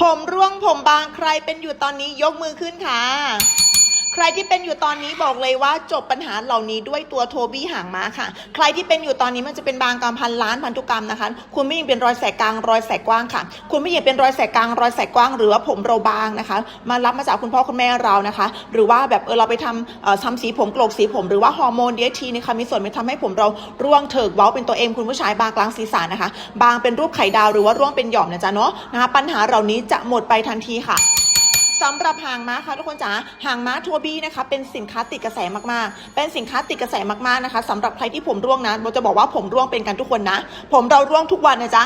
ผมร่วงผมบางใครเป็นอยู่ตอนนี้ยกมือขึ้นค่ะ ใครที่เป็นอยู่ตอนนี้บอกเลยว่าจบปัญหาเหล่านี้ด้วยตัวโทบี้หางม้าค่ะ ใครที่เป็นอยู่ตอนนี้มันจะเป็นบางกรรมพันล้านพันธุกรรมนะคะ คุณไม่ยังเป็นรอยแสกกลางรอยแสกกว้างค่ะ คุณไม่ยังเป็นรอยแสกกลางรอยแสกกว้างหรือว่าผมเราบางนะคะ มารับมาจากคุณพ่อคุณแม่เรานะคะ หรือว่าแบบเออเราไปทำทำสีผมโกรกสีผมหรือว่าฮอร์โมนเดียทีนะคะมีส่วนไปทำให้ผมเราร่วงเถิกเว้าเป็นตัวเองคุณผู้ชายบางกลางศีรษะนะคะ บางเป็นรูปไข่ดาวหรือว่าร่วงเป็นหย่อมนะจ๊ะเนาะนะคะปัญหาเหล่านี้จะหมดไปทันทีค่ะ สำหรับหางม้าค่ะทุกคนจ๋าหางม้าทัวบี้นะคะเป็นสินค้าติดกระแสมากๆ เป็นสินค้าติดกระแสมากๆนะคะสำหรับใครที่ผมร่วงนะโบจะบอกว่าผมร่วงเป็นกันทุกคนนะ ผมเราร่วงทุกวันนะจ๊ะ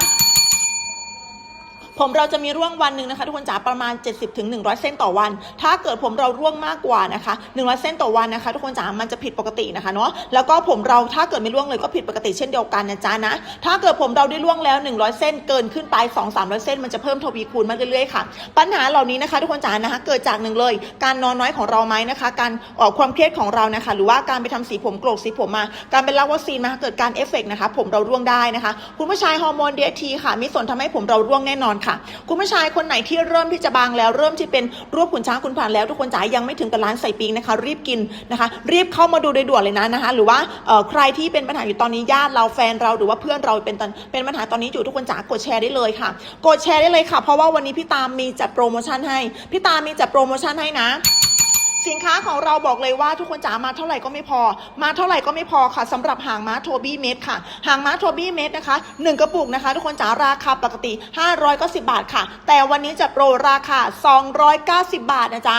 ผมเราจะมีร่วงวันหนึ่งนะคะ ทุกคนจ๋าประมาณ 70ถึง100เส้นต่อวัน ถ้าเกิดผมเราร่วงมากกว่านะคะ100 เส้นต่อวันนะคะ ทุกคนจ๋ามันจะผิดปกตินะคะเนาะแล้วก็ผมเราถ้าเกิดไม่ร่วงเลยก็ผิดปกติเช่นเดียวกันนะจ๊ะนะถ้าเกิดผมเราได้ร่วงแล้ว 100 เส้นเกินขึ้นไป 2 300 เส้นมันจะเพิ่มทวีคูณมาเรื่อยๆค่ะ ปัญหาเหล่านี้นะคะ ทุกคนจ๋านะคะเกิดจากหนึ่งเลย การนอนน้อยของเราไหมนะคะ การออกความเครียดของเรานะคะ หรือว่าการไปทำสีผมโกรกสีผมมา การไปรับวัคซีนมาเกิดการเอฟเฟกนะคะ ผมเราร่วงได้นะคะ คุณผู้ชายฮอร์โมน DHT ค่ะมีส่วนทำให้ผมเราร่วงแน่นอนค่ะคุณผู้ชายคนไหนที่เริ่มที่จะบางแล้วเริ่มที่เป็นรูปขุนช้างขุนผ่านแล้วทุกคนจ๋ายังไม่ถึงกับร้านใส่ปิงนะคะ รีบกินนะคะ รีบเข้ามาดูโดยด่วนเลยนะนะคะ หรือว่าใครที่เป็นปัญหาอยู่ตอนนี้ญาติเราแฟนเราหรือว่าเพื่อนเราเป็นตอนเป็นปัญหาตอนนี้อยู่ทุกคนจ๋ากดแชร์ได้เลยค่ะ กดแชร์ได้เลยค่ะ เพราะว่าวันนี้พี่ตามมีจัดโปรโมชั่นให้พี่ตามมีจัดโปรโมชั่นให้นะ สินค้าของเราบอกเลยว่าทุกคนจ๋ามาเท่าไหร่ก็ไม่พอ มาเท่าไหร่ก็ไม่พอค่ะสำหรับหางม้าโทบี้เมดค่ะ หางม้าโทบี้เมดนะคะหนึ่งกระปุกนะคะ ทุกคนจ๋าราคาปกติ 590 บาทค่ะ แต่วันนี้จะโปรราคา 290 บาทนะจ๊ะ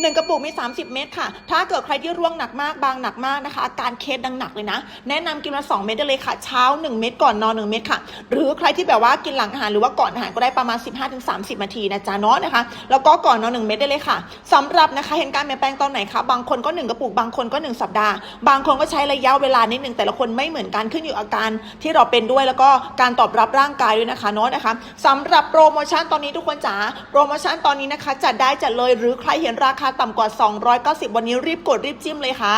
หนึ่งกระปุกมี 30 เม็ดค่ะ ถ้าเกิดใครที่ร่วงหนักมากบางหนักมากนะคะ อาการเคสดังหนักเลยนะ แนะนำกินมา2เม็ดได้เลยค่ะ เช้า 1 เม็ดก่อนนอน 1 เม็ดค่ะ หรือใครที่แบบว่ากินหลังอาหารหรือว่าก่อนอาหารก็ได้ประมาณ 15-30 นาทีนะจ๊ะเนาะนะคะ แล้วก็ก่อนนอน 1 เม็ดได้เลยค่ะสำหรับนะคะเห็นการเปลี่ยนแปลงตอนไหนคะบางคนก็ 1 กระปุกบางคนก็ 1 สัปดาห์ บางคนก็ใช้ระยะเวลานิดนึงแต่ละคนไม่เหมือนกันขึ้นอยู่อาการที่เราเป็นด้วยแล้วก็การตอบรับร่างกายด้วยนะคะเนาะนะคะสำหรับโปรโมชั่นตอนนี้ทุกคนจ๋าโปรโมชั่นตอนนี้นะคะจัดได้จัดเลยหรือใครเห็นราคาต่ำกว่า 290 วันนี้รีบกดรีบจิ้มเลยค่ะ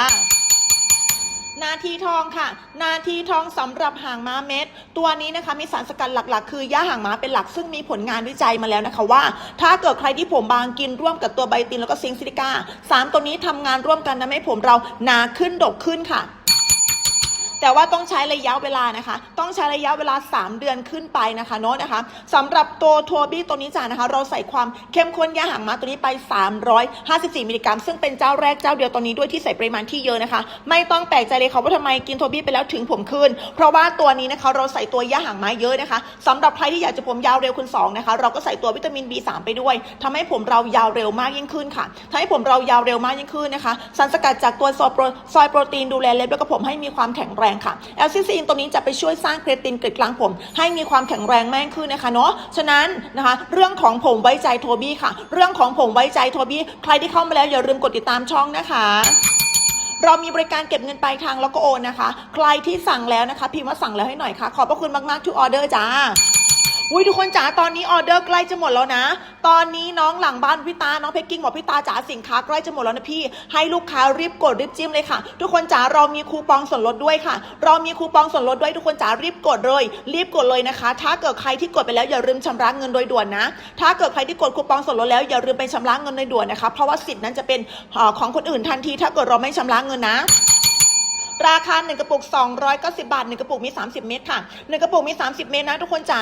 นาทีทองค่ะ นาทีทองสำหรับหางม้าเม็ด ตัวนี้นะคะมีสารสกัดหลักๆ คือย่าหางม้าเป็นหลักซึ่งมีผลงานวิจัยมาแล้วนะคะว่า ถ้าเกิดใครที่ผมบางกินร่วมกับตัวไบตินแล้วก็ซิงค์ซิลิก้าสามตัวนี้ทำงานร่วมกันทำให้ผมเราหนาขึ้นดกขึ้นค่ะ แต่ว่าต้องใช้ระยะเวลานะคะ ต้องใช้ระยะเวลา 3 เดือนขึ้นไปนะคะเนาะนะคะสำหรับตัวทัวบี้ตัวนี้จ้านะคะ เราใส่ความเข้มข้นยาหางม้าตัวนี้ไป 354 มิลลิกรัม ซึ่งเป็นเจ้าแรกเจ้าเดียวตัวนี้ด้วยที่ใส่ปริมาณที่เยอะนะคะ ไม่ต้องแปลกใจเลยค่ะว่าทำไมกินทัวบี้ไปแล้วถึงผมขึ้น เพราะว่าตัวนี้นะคะเราใส่ตัวยาหางม้าเยอะนะคะสำหรับใครที่อยากจะผมยาวเร็วคุณสองนะคะเราก็ใส่ตัววิตามิน B3 ไปด้วยทำให้ผมเรายาวเร็วมากยิ่งขึ้นค่ะทำให้ผมเรายาวเร็วมากยิ่งขึ้นนะคะสารสกัดจากตัวซอยโปรซอยโปรตีนดูแลเล็บแล้วก็ผมให้มีความแข็งแรงค่ะแอลซิซีนตัวนี้จะไปช่วยสร้างเครตินเกล็ดกลางผม ให้มีความแข็งแรงมากขึ้นนะคะเนาะฉะนั้นนะคะ เรื่องของผมไว้ใจโทบี้ค่ะ เรื่องของผมไว้ใจโทบี้ใครที่เข้ามาแล้วอย่าลืมกดติดตามช่องนะคะเรามีบริการเก็บเงินปลายทางแล้วก็โอนนะคะ ใครที่สั่งแล้วนะคะ พิมพ์ว่าสั่งแล้วให้หน่อยค่ะ ขอบพระคุณมากๆทุกออเดอร์จ้า อุ้ยทุกคนจ๋าตอนนี้ออเดอร์ใกล้จะหมดแล้วนะ ตอนนี้น้องหลังบ้านพี่ตา น้องเพกกิ้งบอกพี่ตาจ๋าสินค้าใกล้จะหมดแล้วนะพี่ ให้ลูกค้ารีบกดรีบจิ้มเลยค่ะ ทุกคนจ๋าเรามีคูปองส่วนลดด้วยค่ะ เรามีคูปองส่วนลดด้วยทุกคนจ๋ารีบกดเลย รีบกดเลยนะคะ ถ้าเกิดใครที่กดไปแล้วอย่าลืมชำระเงินโดยด่วนนะ ถ้าเกิดใครที่กดคูปองส่วนลดแล้วอย่าลืมไปชำระเงินโดยด่วนนะคะ เพราะว่าสิทธิ์นั้นจะเป็นของคนอื่นทันที ถ้าเกิดเราไม่ชำระเงินนะ ราคา 1 กระปุก 290 บาท 1 กระปุกมี 30 เม็ดค่ะ 1 กระปุกมี 30 เม็ดนะทุกคนจ๋า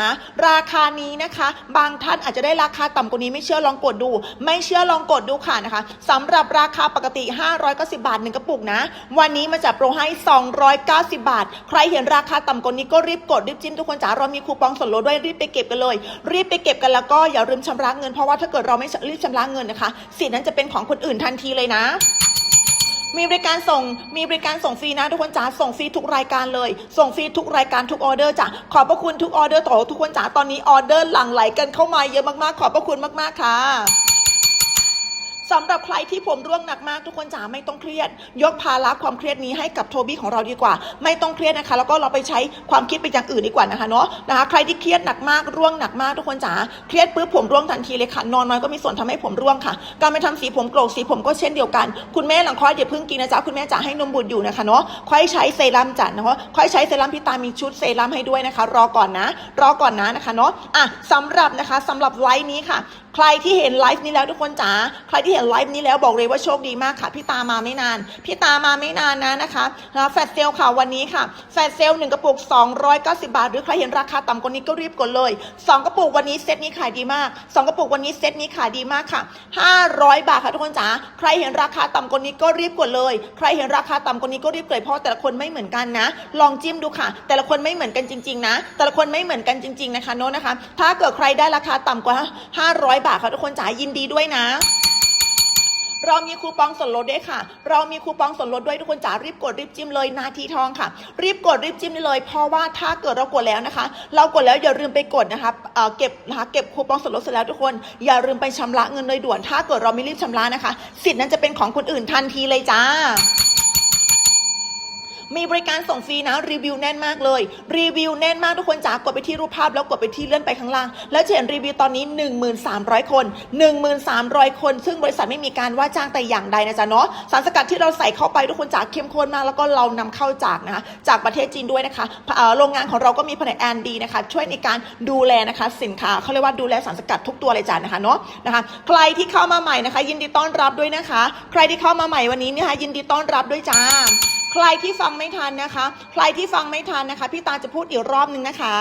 ราคานี้นะคะ บางท่านอาจจะได้ราคาต่ำกว่านี้ไม่เชื่อลองกดดู ไม่เชื่อลองกดดูค่ะนะคะสำหรับราคาปกติ 590 บาท 1 กระปุกนะ วันนี้มาจัดโปรให้ 290 บาท ใครเห็นราคาต่ำกว่านี้ก็รีบกดรีบจิ้มทุกคนจ๋าเรามีคูปองส่วนลดด้วยรีบไปเก็บกันเลย รีบไปเก็บกันแล้วก็อย่าลืมชำระเงินเพราะว่าถ้าเกิดเราไม่รีบชำระเงินนะคะสิทธิ์นั้นจะเป็นของคนอื่นทันทีเลยนะ มีบริการส่ง มีบริการส่งฟรีนะทุกคนจ๋า ส่งฟรีทุกรายการเลย ส่งฟรีทุกรายการทุกออเดอร์จ้ะ ขอบพระคุณทุกออเดอร์ต่อทุกคนจ๋า ตอนนี้ออเดอร์หลั่งไหลกันเข้ามาเยอะมากๆ ขอบพระคุณมากๆค่ะ สำหรับใครที่ผมร่วงหนักมากทุกคนจ๋าไม่ต้องเครียด ยกภาระความเครียดนี้ให้กับโทบี้ของเราดีกว่า ไม่ต้องเครียดนะคะ แล้วก็เราไปใช้ความคิดไปอย่างอื่นดีกว่านะคะเนาะนะคะใครที่เครียดหนักมากร่วงหนักมากทุกคนจ๋าเครียดปุ๊บผมร่วงทันทีเลยค่ะนอนน้อยก็มีส่วนทำให้ผมร่วงค่ะ การไปทำสีผมโกรกสีผมก็เช่นเดียวกัน คุณแม่หลังคลอดอย่าเพิ่งกินนะจ๊ะคุณแม่จ๋าให้นมบุตรอยู่นะคะเนาะค่อยใช้เซรั่มจัดนะคะค่อยใช้เซรั่มพี่ตามีชุดเซรั่มให้ด้วยนะคะ รอก่อนนะ รอก่อนนะนะคะเนาะอะสำหรับนะคะสำหรับไลฟ์นี้ค่ะ ใครที่เห็นไลฟ์นี้แล้วทุกคนจ๋าใครที่เห็นไลฟ์นี้แล้วบอกเลยว่าโชคดีมากค่ะ พี่ตามาไม่นาน พี่ตามาไม่นานนะนะคะนะแฟลชเซลค่ะวันนี้ค่ะ แฟลชเซลหนึ่งกระปุก 290 บาท หรือใครเห็นราคาต่ำกว่านี้ก็รีบกดเลย 2 กระปุกวันนี้เซตนี้ขายดีมาก 2 กระปุกวันนี้เซตนี้ขายดีมากค่ะ 500 บาทค่ะทุกคนจ๋าใครเห็นราคาต่ำกว่านี้ก็รีบกดเลย ใครเห็นราคาต่ำกว่านี้ก็รีบกดเพราะแต่ละคนไม่เหมือนกันนะ ลองจิ้มดูค่ะ แต่ละคนไม่เหมือนกันจริง ๆ นะ แต่ละคนไม่เหมือนกันจริง ๆนะคะโน้ตนะคะ ถ้าเกิดใครได้ราคาต่ำกว่า 500บาทค่ะทุกคนจ๋ายินดีด้วยนะ เรามีคูปองส่วนลดด้วยค่ะ เรามีคูปองส่วนลดด้วยทุกคนจ๋ารีบกดรีบจิ้มเลยนาทีทองค่ะ รีบกดรีบจิ้มเลย เพราะว่าถ้าเกิดเรากดแล้วนะคะ เรากดแล้วอย่าลืมไปกดนะคะเอ่อเก็บนะคะเก็บคูปองส่วนลดเสร็จแล้วทุกคนอย่าลืมไปชำระเงินโดยด่วน ถ้าเกิดเราไม่รีบชำระนะคะ สิทธิ์นั้นจะเป็นของคนอื่นทันทีเลยจ้า มีบริการส่งฟรีนะรีวิวแน่นมากเลย รีวิวแน่นมากทุกคนจ๋ากดไปที่รูปภาพแล้วกดไปที่เลื่อนไปข้างล่าง แล้วจะเห็นรีวิวตอนนี้ 1300 คน 1300 คน ซึ่งบริษัทไม่มีการว่าจ้างแต่อย่างใดนะจ๊ะเนาะสารสกัดที่เราใส่เข้าไปทุกคนจ๋าเข้มข้นมากแล้วก็เรานำเข้าจากนะคะจากประเทศจีนด้วยนะคะโรงงานของเราก็มีแผนกแอนดีนะคะช่วยในการดูแลนะคะสินค้าเขาเรียกว่าดูแลสารสกัดทุกตัวเลยจ้ะนะคะเนาะนะคะใครที่เข้ามาใหม่นะคะ ยินดีต้อนรับด้วยนะคะ ใครที่เข้ามาใหม่วันนี้นะคะยินดีต้อนรับด้วยจ้า ใครที่ฟังไม่ทันนะคะ ใครที่ฟังไม่ทันนะคะ พี่ตาจะพูดอีกรอบหนึ่งนะคะ